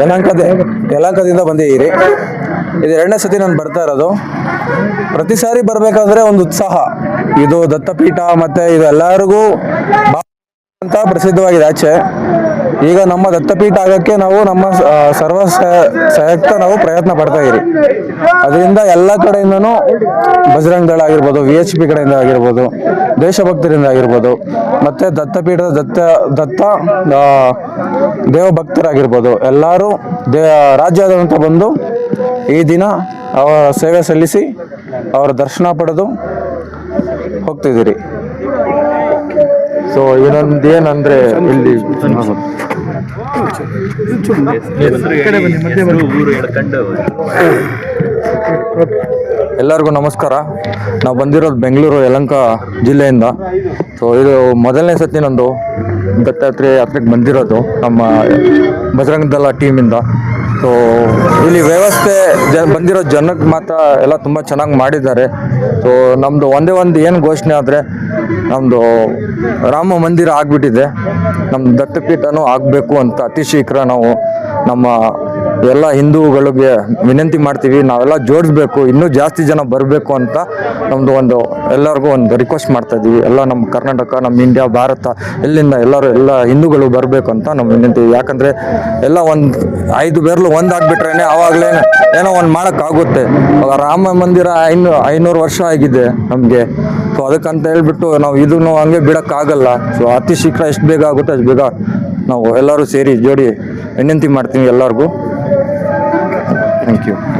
ಯಲಹಂಕದ ಯಲಹಂಕದಿಂದ ಬಂದಿದ್ದೀರಿ. ಇದು ಎರಡನೇ ಸತಿ ನಾನು ಬರ್ತಾ ಇರೋದು. ಪ್ರತಿ ಸಾರಿ ಬರಬೇಕಾದ್ರೆ ಒಂದು ಉತ್ಸಾಹ. ಇದು ದತ್ತಪೀಠ ಮತ್ತೆ ಇದು ಎಲ್ಲರಿಗೂ ಬಾ- ಅಂತ ಪ್ರಸಿದ್ಧವಾಗಿದೆ ಆಚೆ. ಈಗ ನಮ್ಮ ದತ್ತಪೀಠ ಆಗಕ್ಕೆ ನಾವು ನಮ್ಮ ಸರ್ವ ಸಯಕ್ತ ನಾವು ಪ್ರಯತ್ನ ಪಡ್ತಾ ಇರಿ. ಅದರಿಂದ ಎಲ್ಲ ಕಡೆಯಿಂದನು ಬಜರಂಗ ದಳ ಆಗಿರ್ಬೋದು ವಿ ಎಚ್ ಪಿ ಕಡೆಯಿಂದ ಆಗಿರ್ಬೋದು, ದೇಶಭಕ್ತರಿಂದ ಆಗಿರ್ಬೋದು, ಮತ್ತೆ ದತ್ತಪೀಠದ ದತ್ತ ದತ್ತ ದೇವಭಕ್ತರಾಗಿರ್ಬೋದು, ಎಲ್ಲರೂ ದೇ, ರಾಜ್ಯಾದ್ಯಂತ ಬಂದು ಈ ದಿನ ಅವರ ಸೇವೆ ಸಲ್ಲಿಸಿ ಅವರ ದರ್ಶನ ಪಡೆದು ಹೋಗ್ತಿದ್ದೀರಿ. ಸೊ ಇನ್ನೊಂದು ಏನಂದ್ರೆ ಇಲ್ಲಿ ಎಲ್ಲರಿಗೂ ನಮಸ್ಕಾರ. ನಾವು ಬಂದಿರೋದು ಬೆಂಗಳೂರು, ಯಲಂಕ ಜಿಲ್ಲೆಯಿಂದ. ಸೊ ಇದು ಮೊದಲನೇ ಸತಿ ನಂದು ದತ್ತಾತ್ರೇಯ ಯಾತ್ರೆಗೆ ಬಂದಿರೋದು ನಮ್ಮ ಬಜರಂಗದಲ್ಲ ಟೀಮಿಂದ ಸೊ ಇಲ್ಲಿ ವ್ಯವಸ್ಥೆ ಜ ಬಂದಿರೋ ಜನಕ್ಕೆ ಮಾತ್ರ ಎಲ್ಲ ತುಂಬ ಚೆನ್ನಾಗಿ ಮಾಡಿದ್ದಾರೆ. ಸೊ ನಮ್ಮದು ಒಂದೇ ಒಂದು ಏನು ಘೋಷಣೆ ಆದರೆ ನಮ್ಮದು ರಾಮ ಮಂದಿರ ಆಗಿಬಿಟ್ಟಿದೆ. ನಮ್ಮ ದತ್ತಪೀಠನೂ ಆಗಬೇಕು ಅಂತ ಅತಿ ಶೀಘ್ರ ನಾವು ನಮ್ಮ ಎಲ್ಲ ಹಿಂದೂಗಳಿಗೆ ವಿನಂತಿ ಮಾಡ್ತೀವಿ, ನಾವೆಲ್ಲ ಜೋಡಿಸ್ಬೇಕು, ಇನ್ನೂ ಜಾಸ್ತಿ ಜನ ಬರಬೇಕು ಅಂತ ನಮ್ಮದು ಒಂದು ಎಲ್ಲರಿಗೂ ಒಂದು ರಿಕ್ವೆಸ್ಟ್ ಮಾಡ್ತಾ ಇದ್ದೀವಿ. ಎಲ್ಲ ನಮ್ಮ ಕರ್ನಾಟಕ, ನಮ್ಮ ಇಂಡಿಯಾ ಭಾರತ ಎಲ್ಲಿಂದ ಎಲ್ಲರೂ ಎಲ್ಲ ಹಿಂದೂಗಳು ಬರಬೇಕು ಅಂತ ನಮ್ಮ ವಿನಂತಿ. ಯಾಕಂದರೆ ಎಲ್ಲ ಒಂದು ಐದು ಬೇರ್ಲು ಒಂದು ಆಗ್ಬಿಟ್ರೇನೆ ಆವಾಗಲೇ ಏನೋ ಒಂದು ಮಾಡೋಕ್ಕಾಗುತ್ತೆ. ರಾಮ ಮಂದಿರ ಐನೂ, ಐನೂರು ವರ್ಷ ಆಗಿದೆ ನಮಗೆ. ಸೊ ಅದಕ್ಕಂತ ಹೇಳ್ಬಿಟ್ಟು ನಾವು ಇದನ್ನು ಹಂಗೆ ಬಿಡೋಕ್ಕಾಗಲ್ಲ. ಸೊ ಅತಿ ಶೀಘ್ರ ಎಷ್ಟು ಬೇಗ ಆಗುತ್ತೆ ಅಷ್ಟು ಬೇಗ ನಾವು ಎಲ್ಲರೂ ಸೇರಿ ಜೋಡಿ ವಿನಂತಿ ಮಾಡ್ತೀವಿ ಎಲ್ಲರಿಗೂ. Thank you.